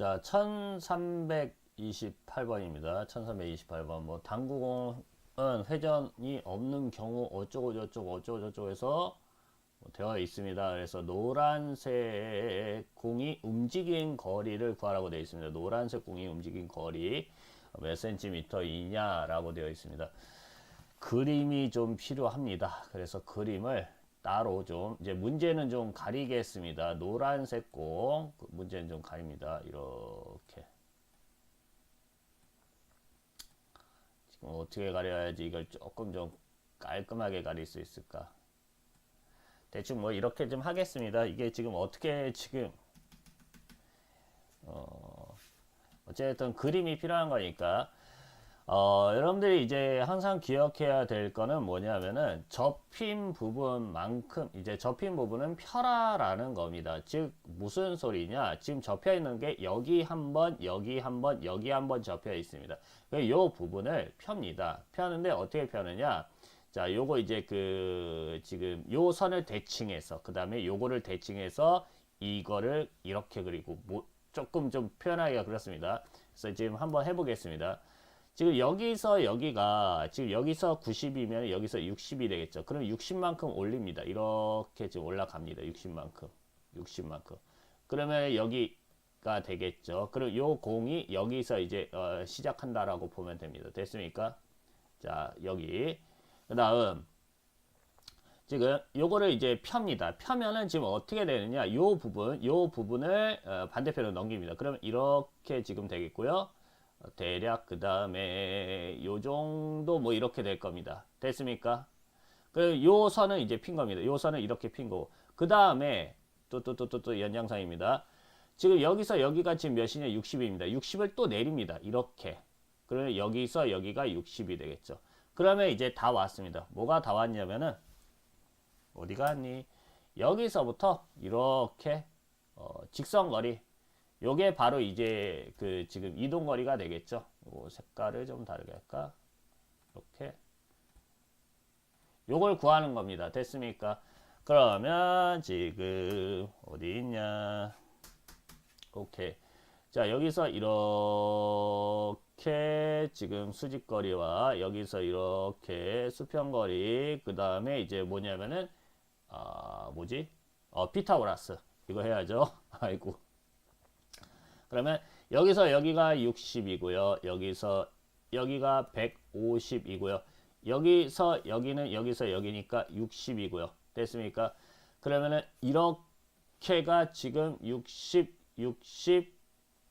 자, 1328번입니다. 1328번. 뭐, 당구공은 회전이 없는 경우 어쩌고 저쩌고 어쩌고 저쩌고 해서 뭐 되어 있습니다. 그래서 노란색 공이 움직인 거리를 구하라고 되어 있습니다. 노란색 공이 움직인 거리 몇 센티미터이냐라고 되어 있습니다. 그림이 좀 필요합니다. 그래서 그림을 따로 좀 이제 문제는 좀 가리겠습니다. 노란색 공그 문제는 좀 가립니다. 이렇게 지금 어떻게 가려야지 이걸 조금 좀 깔끔하게 가릴 수 있을까? 대충 뭐 이렇게 좀 하겠습니다. 이게 지금 어떻게 지금 어 어쨌든 그림이 필요한 거니까 어, 여러분들이 이제 항상 기억해야 될 거는 뭐냐면은 접힌 부분만큼 이제 접힌 부분은 펴라라는 겁니다. 즉 무슨 소리냐? 지금 접혀 있는 게 여기 한 번, 여기 한 번, 여기 한 번 접혀 있습니다. 이 부분을 펴니다. 펴는데 어떻게 펴느냐? 자, 요거 이제 그 지금 요 선을 대칭해서 그 다음에 요거를 대칭해서 이거를 이렇게 그리고 뭐 조금 좀 표현하기가 그렇습니다. 그래서 지금 한번 해 보겠습니다. 지금 여기서 여기가 지금 여기서 90이면 여기서 60이 되겠죠. 그럼 60만큼 올립니다. 이렇게 지금 올라갑니다. 60만큼. 60만큼. 그러면 여기가 되겠죠. 그럼 요 공이 여기서 이제 어, 시작한다라고 보면 됩니다. 됐습니까? 자, 여기. 그다음 지금 요거를 이제 펴니다. 펴면은 지금 어떻게 되느냐? 요 부분, 요 부분을 어, 반대편으로 넘깁니다. 그러면 이렇게 지금 되겠고요. 어, 대략 그 다음에 요 정도 뭐 이렇게 될 겁니다. 됐습니까? 그요 선은 이제 핀 겁니다. 요 선은 이렇게 핀 거고 그 다음에 또 또 또 또 또 연장선입니다. 지금 여기서 여기가 지금 몇이냐 60입니다. 60을 또 내립니다. 이렇게. 그러면 여기서 여기가 60이 되겠죠. 그러면 이제 다 왔습니다. 뭐가 다 왔냐면은 어디 갔니? 여기서부터 이렇게 어, 직선거리 요게 바로 이제 그 지금 이동 거리가 되겠죠. 요 색깔을 좀 다르게 할까? 이렇게 요걸 구하는 겁니다. 됐습니까? 그러면 지금 어디 있냐? 오케이. 자 여기서 이렇게 지금 수직거리와 여기서 이렇게 수평거리 그 다음에 이제 뭐냐면은 아 뭐지? 어 피타고라스 이거 해야죠. 아이고. 그러면 여기서 여기가 60이고요. 여기서 여기가 150이고요. 여기서 여기는 여기서 여기니까 60이고요. 됐습니까? 그러면은 이렇게가 지금 60, 60,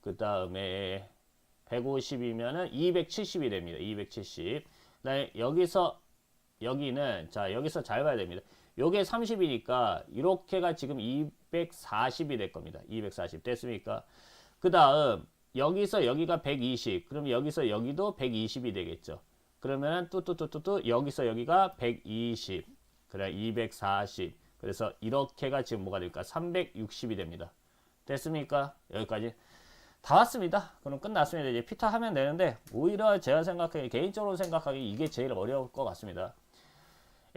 그 다음에 150이면은 270이 됩니다. 270. 그다음에 여기서 여기는 자 여기서 잘 봐야 됩니다. 요게 30이니까 이렇게가 지금 240이 될 겁니다. 240 됐습니까? 그 다음 여기서 여기가 120 그럼 여기서 여기도 120이 되겠죠. 그러면 또또또또또 여기서 여기가 120 그래 240 그래서 이렇게가 지금 뭐가 될까? 360이 됩니다. 됐습니까? 여기까지. 다 왔습니다. 그럼 끝났습니다. 이제 피타 하면 되는데 오히려 제가 생각하기 개인적으로 생각하기 이게 제일 어려울 것 같습니다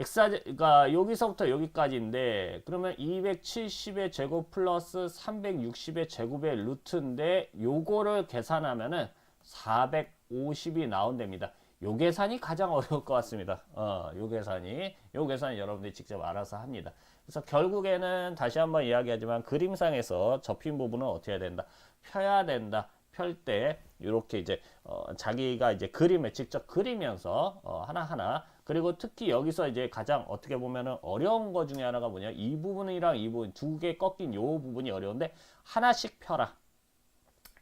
엑사가 여기서부터 여기까지인데 그러면 270의 제곱 플러스 360의 제곱의 루트인데 요거를 계산하면은 450이 나온답니다. 요 계산이 가장 어려울 것 같습니다. 어, 요 계산이 요 계산이 여러분들이 직접 알아서 합니다. 그래서 결국에는 다시 한번 이야기하지만 그림상에서 접힌 부분은 어떻게 해야 된다? 펴야 된다. 펼 때 이렇게 이제 어, 자기가 이제 그림을 직접 그리면서 어, 하나하나. 그리고 특히 여기서 이제 가장 어떻게 보면은 어려운 거 중에 하나가 뭐냐? 이 부분이랑 이 부분 두 개 꺾인 요 부분이 어려운데 하나씩 펴라.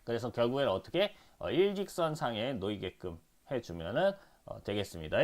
그래서 결국에는 어떻게? 어, 일직선상에 놓이게끔 해주면은 어, 되겠습니다.